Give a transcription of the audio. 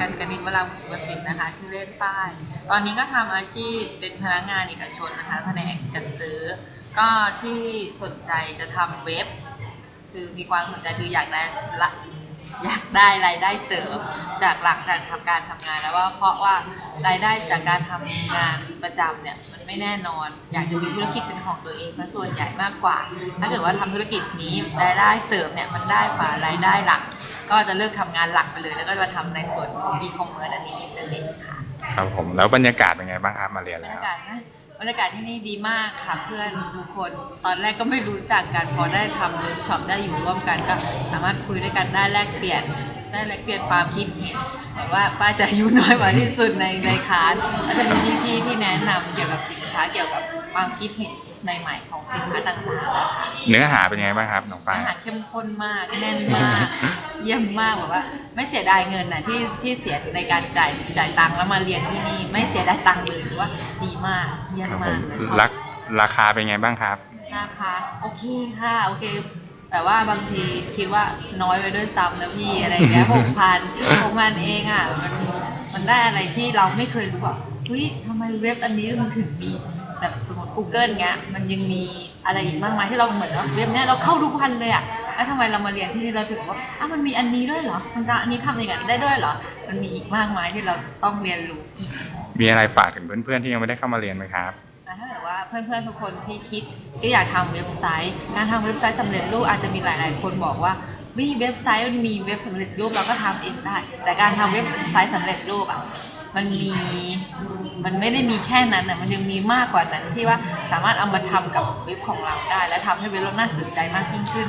กันกนิษฐ์วราบุญสุภสิทธิ์นะคะ ชื่อเล่นป้าย ตอนนี้ก็ทำอาชีพเป็นพนักงานเอกชนนะคะแผนกจัดซื้อ ก็ที่สนใจจะทำเว็บ คือมีความสนใจคืออยากได้ละอยากได้รายได้เสริมจากหลังจากทำการทำงานแล้วว่าเพราะว่ารายได้จากการทำงานประจำเนี่ยมันไม่แน่นอน อยากจะมีธุรกิจเป็นของตัวเองซะส่วนใหญ่มากกว่า ถ้าเกิดว่าทำธุรกิจนี้รายได้เสริมเนี่ยมันได้กว่ารายได้หลัก ก็จะเลิกทำงานหลักไปเลย แล้วก็มาทำในส่วนของ e-commerce อันนี้อินเทอร์เน็ตค่ะครับผมแล้วบรรยากาศเป็นไงบ้างครับมาเรียนบรรแล้ว ยากาศนะบรรยากาศที่นี่ดีมากค่ะเพื่อนทุกคน ตอนแรกก็ไม่รู้จักกันพอได้ทำเวิร์กช็อปได้อยู่ร่วมกันก็สามารถคุยด้วยกันได้แลกเปลี่ยน ได้แลกเปลี่ยนความคิดเห็นแต่ว่าป้าจะอายุน้อยกว่าที่สุดในในคลาสก็จะมีพี่ๆที่แนะนำเกี่ยวกับสินค้าเกี่ยวกับความคิดเห็นใหม่ๆของสินค้าต่างๆเนื้อหาเป็นไงบ้างครับน้องฟ้า อาหารเข้มข้นมากแน่นมาก เยี่ยมมากแบบว่า ไม่เสียดายเงินนะที่ที่เสียในการจ่ายจ่ายตังค์แล้วมาเรียนที่นี่ไม่เสียดายตังค์เลยหรือว่าดีมากเยี่ยมครับผมากเลยรักราคาเป็นไงบ้างครับ ราคาโอเคค่ะ โอเค แต่ว่าบางทีคิดว่าน้อยไปด้วยซ้ำนะพี่อะไรเงี้ยหกพันหกพันเองอะมันมันได้อะไรที่เราไม่เคยรู้อะเฮ้ยทำไมเว็บอันนี้มันถึงมีแบบสมมติ Google เงี้ยมันยังมีอะไรอีกมากมายที่เราเหมือนว่าเว็บเนี้ยเราเข้าทุกวันเลยอะแล้วทำไมเรามาเรียนที่นี่เราถึงว่าอ้าวมันมีอันนี้ด้วยเหรอมันอันนี้ทำอย่างนั้นได้ด้วยเหรอมันมีอีกมากมายที่เราต้องเรียนรู้อีกมีอะไรฝากถึงเพื่อนๆที่ยังไม่ได้เข้ามาเรียนไหมครับ แต่ถ้าเกิดว่าเพื่อนๆทุกคนที่คิดก็อยากทำเว็บไซต์ การทำเว็บไซต์สำเร็จรูปอาจจะมีหลายๆ คนบอกว่าวิเว็บไซต์มันมีเว็บสำเร็จรูปเราก็ทำเองได้ แต่การทำเว็บไซต์สำเร็จรูปอะมันมีมันไม่ได้มีแค่นั้นอะมันยังมีมากกว่านั้นที่ว่าสามารถเอามาทำกับเว็บของเราได้ และทำให้เว็บเราน่าสนใจมากยิ่งขึ้น